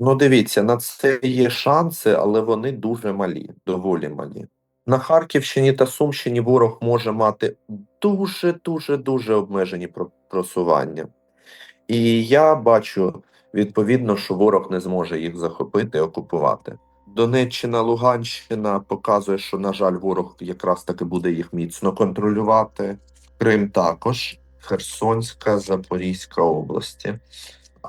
Ну, дивіться, на це є шанси, але вони дуже малі, доволі малі. На Харківщині та Сумщині ворог може мати дуже, дуже, дуже обмежені просування. І я бачу відповідно, що ворог не зможе їх захопити, окупувати. Донеччина, Луганщина показує, що, на жаль, ворог якраз таки буде їх міцно контролювати. Крим також, Херсонська, Запорізька області.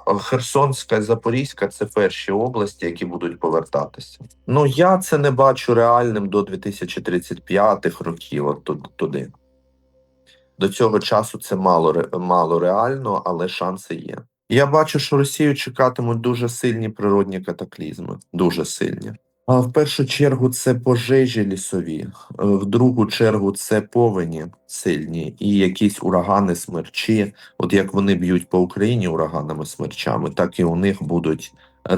Херсонська і Запорізька це перші області, які будуть повертатися. Ну я це не бачу реальним до 2035 років. От туди. До цього часу це мало, мало реально, але шанси є. Я бачу, що Росію чекатимуть дуже сильні природні катаклізми. Дуже сильні. В першу чергу це пожежі лісові, е, в другу чергу це повені сильні і якісь урагани, смерчі. От як вони б'ють по Україні ураганами смерчами, так і у них будуть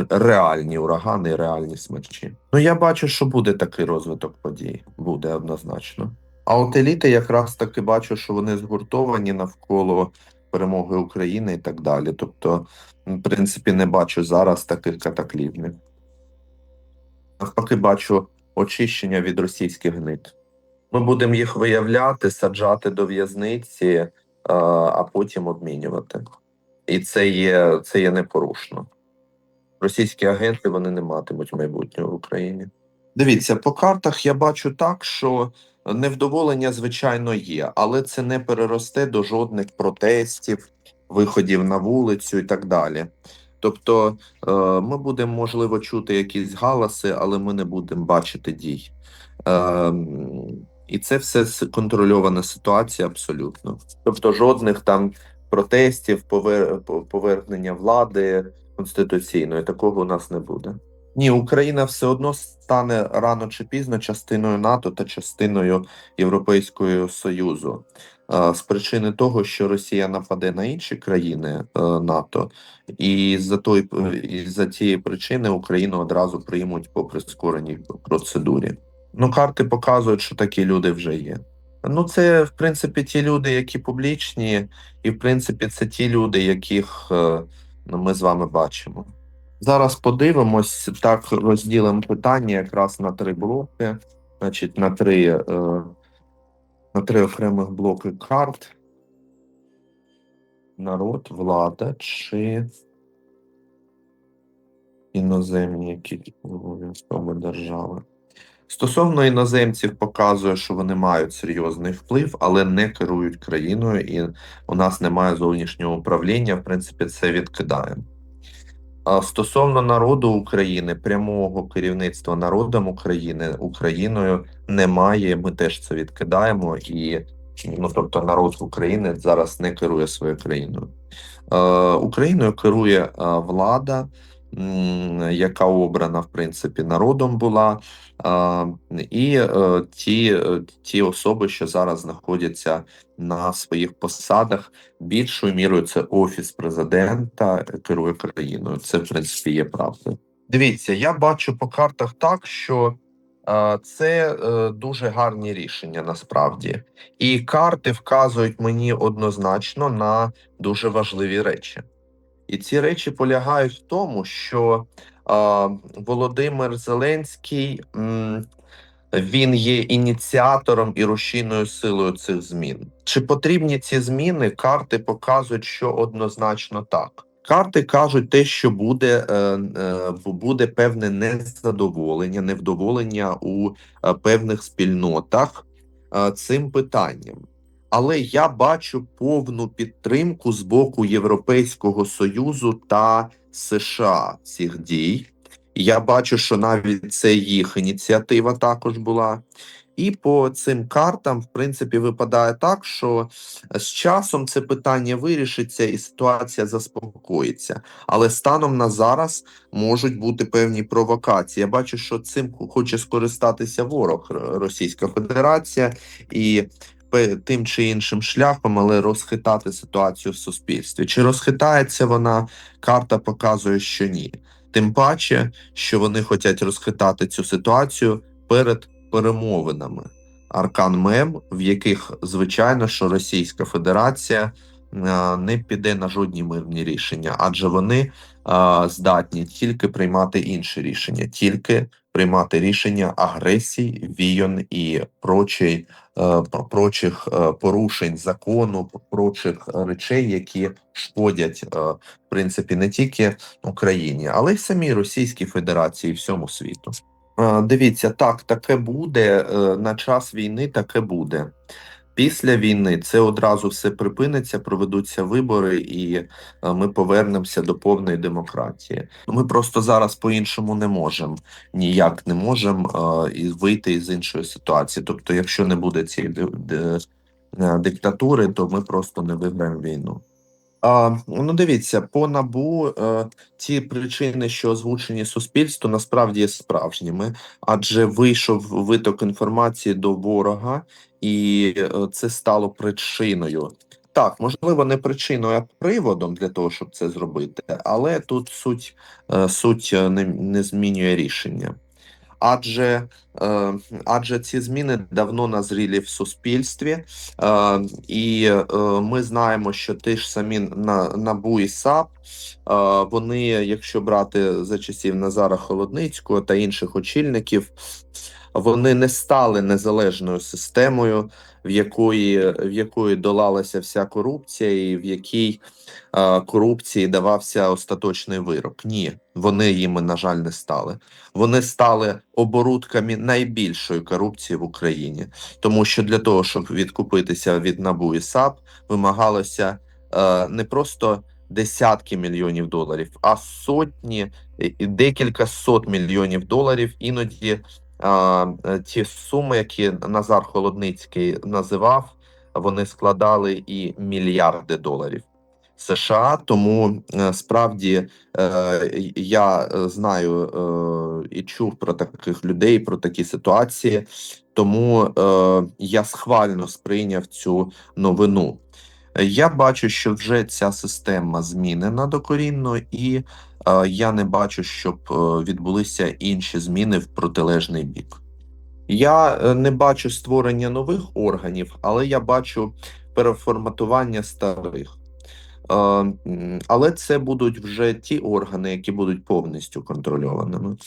реальні урагани реальні смерчі. Ну я бачу, що буде такий розвиток подій. Буде однозначно. А от еліти якраз таки бачу, що вони згуртовані навколо перемоги України і так далі. Тобто, в принципі, не бачу зараз таких катаклізмів. Навпаки, бачу очищення від російських гнид. Ми будемо їх виявляти, саджати до в'язниці, е, а потім обмінювати. І це є, це є непорушно. Російські агенти вони не матимуть майбутнього в Україні. Дивіться, по картах я бачу так, що невдоволення, звичайно, є, але це не переросте до жодних протестів, виходів на вулицю і так далі. Тобто, е, ми будемо, можливо, чути якісь галаси, але ми не будемо бачити дій. Е, і це все контрольована ситуація абсолютно. Тобто, жодних там протестів, повер... повернення влади конституційної, такого у нас не буде. Ні, Україна все одно стане рано чи пізно частиною НАТО та частиною Європейського Союзу. З причини того, що Росія нападе на інші країни е, НАТО, і за той і за цієї причини Україну одразу приймуть по прискореній процедурі. Ну, карти показують, що такі люди вже є. Ну, це в принципі ті люди, які публічні, і в принципі це ті люди, яких е, ну, ми з вами бачимо. Зараз подивимось, так розділимо питання якраз на три блоки, значить, на три, е, на три окремих блоки карт. Народ, влада чи іноземні які обов'язково держави. Стосовно іноземців, показує, що вони мають серйозний вплив, але не керують країною, і у нас немає зовнішнього управління. В принципі, це відкидаємо. Стосовно народу України, прямого керівництва народом України Україною немає. Ми теж це відкидаємо, і ну тобто народ України зараз не керує своєю країною. Е, Україною керує е, влада, яка обрана в принципі народом була. І е, ті, е, ті особи, що зараз знаходяться на своїх посадах, більшою мірою це офіс президента е, керує країною. Це в принципі є правда. Дивіться, я бачу по картах так, що це дуже гарні рішення насправді, і карти вказують мені однозначно на дуже важливі речі. І ці речі полягають в тому, що а, Володимир Зеленський м, він є ініціатором і рушійною силою цих змін. Чи потрібні ці зміни? Карти показують, що однозначно так. Карти кажуть те, що буде, е, е, бу- буде певне незадоволення, невдоволення у е, певних спільнотах цим питанням. Але я бачу повну підтримку з боку Європейського Союзу та США цих дій. Я бачу, що навіть це їх ініціатива також була. І по цим картам, в принципі, випадає так, що з часом це питання вирішиться і ситуація заспокоїться. Але станом на зараз можуть бути певні провокації. Я бачу, що цим хоче скористатися ворог Російська Федерація і тим чи іншим шляхом, але розхитати ситуацію в суспільстві. Чи розхитається вона? Карта показує, що ні. Тим паче, що вони хочуть розхитати цю ситуацію перед перемовинами. Аркан Мем, в яких звичайно, що Російська Федерація не піде на жодні мирні рішення, адже вони здатні тільки приймати інші рішення, тільки приймати рішення агресій, війн і прочий, е, прочих е, порушень закону, прочих речей, які шкодять е, в принципі не тільки Україні, але й самій Російській Федерації і всьому світу. Е, Дивіться, так, таке буде е, на час війни. Таке буде. Після війни це одразу все припиниться, проведуться вибори, і е, ми повернемося до повної демократії. Ми просто зараз по-іншому не можемо, ніяк не можемо е, і вийти із іншої ситуації. Тобто, якщо не буде цієї е, диктатури, то ми просто не виграємо війну. А, ну, дивіться, по набу е, ті причини, що озвучені суспільству, насправді є справжніми, адже вийшов виток інформації до ворога, і е, це стало причиною. Так, можливо, не причиною, а приводом для того, щоб це зробити, але тут суть, е, суть е, не, не змінює рішення. Адже, е, адже ці зміни давно назрілі в суспільстві, е, і е, ми знаємо, що ті ж самі на НАБУ і САП, вони, якщо брати за часів Назара Холодницького та інших очільників, вони не стали незалежною системою, в якої, в якої долалася вся корупція, і в якій е, корупції давався остаточний вирок. Ні, вони їми, на жаль, не стали. Вони стали оборудками найбільшої корупції в Україні, тому що для того, щоб відкупитися від НАБУ і САП, вимагалося е, не просто десятки мільйонів доларів, а сотні декілька сот мільйонів доларів. Іноді ті суми, які Назар Холодницький називав, вони складали і мільярди доларів. США, тому е, справді е, я е, знаю е, і чув про таких людей, про такі ситуації, тому е, я схвально сприйняв цю новину. Я бачу, що вже ця система змінена докорінно, і е, я не бачу, щоб е, відбулися інші зміни в протилежний бік. Я е, не бачу створення нових органів, але я бачу переформатування старих. Але це будуть вже ті органи, які будуть повністю контрольованими.